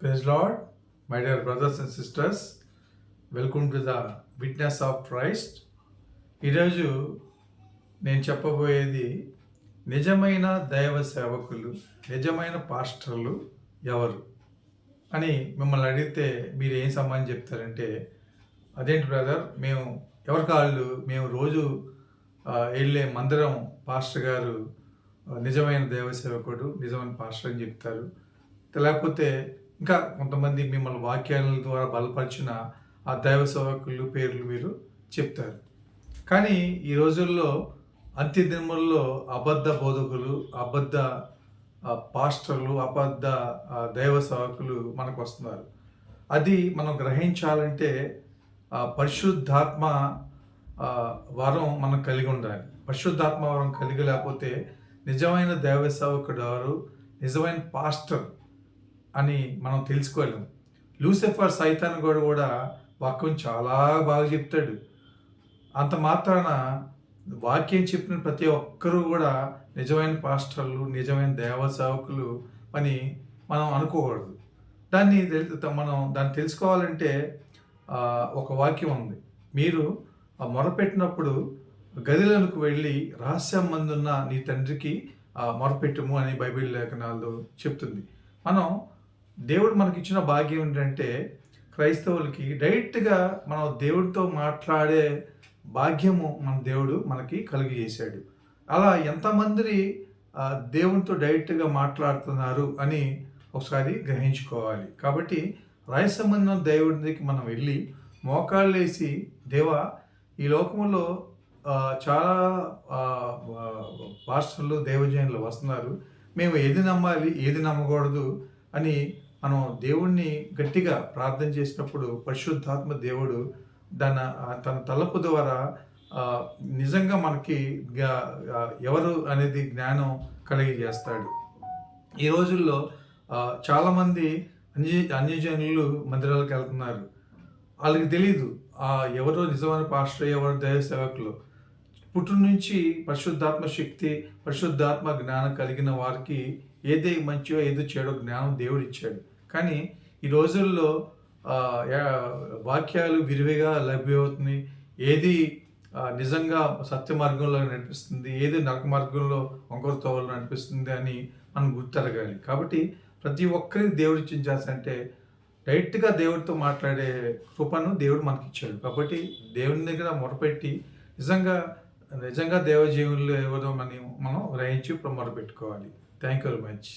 Praise Lord, my dear brothers and sisters. Welcome to the witness of Christ ఈరోజు నేను చెప్పబోయేది నిజమైన దైవ సేవకులు నిజమైన పాస్టర్లు ఎవరు అని మిమ్మల్ని అడిగితే మీరు ఏం సమాధానం చెప్తారంటే అదేంటి బ్రదర్ మేము ఎవరి కాళ్ళు మేము రోజు వెళ్ళే మందిరం పాస్టర్ గారు నిజమైన దైవ సేవకుడు నిజమైన పాస్టర్ అని చెప్తారు లేకపోతే ఇంకా కొంతమంది మిమ్మల్ని వాక్యాల ద్వారా బలపరిచిన ఆ దైవ సేవకులు పేర్లు మీరు చెప్తారు. కానీ ఈ రోజుల్లో అంత్య దినముల్లో అబద్ధ బోధకులు అబద్ధ పాస్టర్లు అబద్ధ దైవ సేవకులు మనకు వస్తున్నారు. అది మనం గ్రహించాలంటే పరిశుద్ధాత్మ వరం మనం కలిగి ఉండాలి. పరిశుద్ధాత్మ వరం కలిగి లేకపోతే నిజమైన దైవ సేవకుడు ఎవరు? నిజమైన పాస్టర్ అని మనం తెలుసుకోలేం. లూసిఫర్ సైతాన్ కూడా కూడా వాక్యం చాలా బాగా చెప్తాడు. అంత మాత్రాన వాక్యం చెప్పిన ప్రతి ఒక్కరూ కూడా నిజమైన పాస్టర్లు నిజమైన దేవ సేవకులు అని మనం అనుకోకూడదు. దాన్ని మనం దాన్ని తెలుసుకోవాలంటే ఒక వాక్యం ఉంది. మీరు ఆ మొరపెట్టినప్పుడు గదిలోనికి వెళ్ళి రహస్యం మందున్న నీ తండ్రికి మొరపెట్టము మొరపెట్టుము అని బైబిల్ లేఖనాలు చెప్తుంది. మనం దేవుడు మనకి ఇచ్చిన భాగ్యం ఏంటంటే క్రైస్తవులకి డైరెక్ట్గా మనం దేవుడితో మాట్లాడే భాగ్యము మన దేవుడు మనకి కలిగజేశాడు. అలా ఎంతమంది దేవునితో డైరెక్ట్గా మాట్లాడుతున్నారు అని ఒకసారి గ్రహించుకోవాలి. కాబట్టి రాయసంబంధం దేవుడికి మనం వెళ్ళి మోకాళ్ళు వేసి దేవా ఈ లోకంలో చాలా పాస్టర్లు దేవజనులు వస్తున్నారు. మేము ఏది నమ్మాలి ఏది నమ్మకూడదు అని మనం దేవుణ్ణి గట్టిగా ప్రార్థన చేసినప్పుడు పరిశుద్ధాత్మ దేవుడు తన తన తలపు ద్వారా నిజంగా మనకి ఎవరు అనేది జ్ఞానం కలిగజేస్తాడు. ఈ రోజుల్లో చాలామంది అన్య అన్యజనులు మందిరాలకు వెళ్తున్నారు. వాళ్ళకి తెలియదు ఆ ఎవరో నిజమైన పాస్టర్ ఎవరు దైవ సేవకులు. పుట్టు నుంచి పరిశుద్ధాత్మ శక్తి పరిశుద్ధాత్మ జ్ఞానం కలిగిన వారికి ఏదే మంచో ఏదో చెడో జ్ఞానం దేవుడు ఇచ్చాడు కానీ ఈ రోజుల్లో వాక్యాలు విరివిగా లభ్యమవుతున్నాయి ఏది నిజంగా సత్య మార్గంలో నడిపిస్తుంది ఏది నరక మార్గంలో వంకరతోవలు నడిపిస్తుంది అని మనం గుర్తెరగాలి. కాబట్టి ప్రతి ఒక్కరికి దేవుడు ఇచ్చిన అంటే డైరెక్ట్గా దేవుడితో మాట్లాడే కృపను దేవుడు మనకి ఇచ్చాడు కాబట్టి దేవుని దగ్గర మొరపెట్టి నిజంగా నిజంగా దేవజీవులు ఇవ్వడం అని మనం గ్రహించి ఇప్పుడు మొరపెట్టుకోవాలి. Thank you very much.